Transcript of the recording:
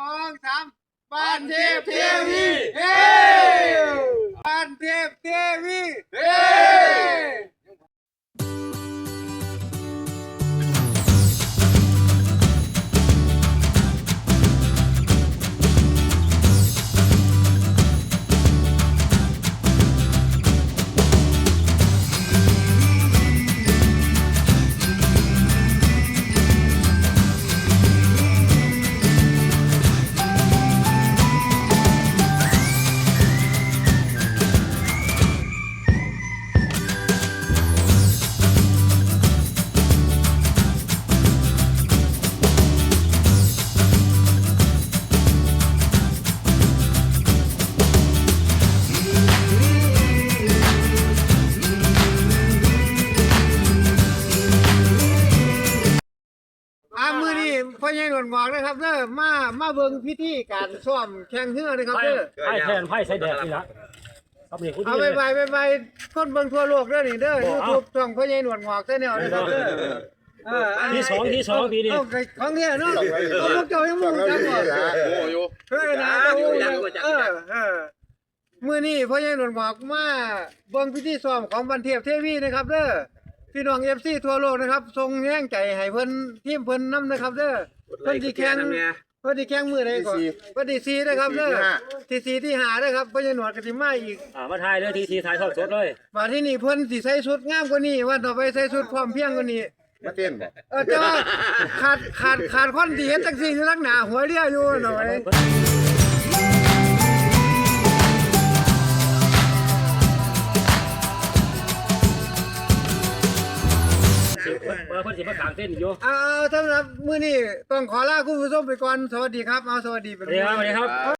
สองสามบ้านเทพเทวีเฮ้ พ่อใหญ่หนวดงอกนะครับเด้อมามาเบิ่งพิธีการซ้อมแข่งเรือนะครับไพ่เด้อไพ่แทนไพ่ใส่แดดนี่ละครับนี่คุณเอาที่ไปไปไปไปคนเบิ่งทั่วโลกเด้อนี่เด้อบอกยูเอาทูบช่องพ่อใหญ่หนวดงอกเด้อเนี่ยนะครับเด้อเออที่สองที่สองปีนี้เอาไก่ของเนี่ยเนาะเอาพวกเจ้ายังมุ่งจังบ่โอ้ยเฮ้ยนะเออเออมื้อนี้พ่อใหญ่หนวดงอกมาเบิ่งพิธีซ้อมของบันเทพเทวีนะครับเด้อ พี่น้อง FC ทั่วโลกนะครับส่งแรงใจให้เพิ่นทีมเพิ่นนํนะครับเด้อเพิ่นสิแข่งเพื่อที่แข่งมือใดก่อนเพื่อที่ซีนะครับเด้อที่ซีที่หาเด้อครับเพื่อจะหนวดกติมาอีกอ่ามาทายเลยทีทีทายทอดสดเลยมาที่นี่เพิ่นสิใส่ชุดงามกว่านี้ว่าต่อไปใส่ชุดพร้อมเพรียงกว่านี้มาเต้นบ่เออแต่ว่าขาดขาดขาดคนที่เฮ็ดจังซี่อยู่ลักหนาหัวเรียอยู่หน่อย สิเออคนสิมาขางเส้นอยู่เอาเอาสำหรับมื้อนี้ต้องขอลาคุณผู้ชมไปก่อน สวัสดีครับ เอาสวัสดีสเป็นวัสดีครับสวัสดีครับ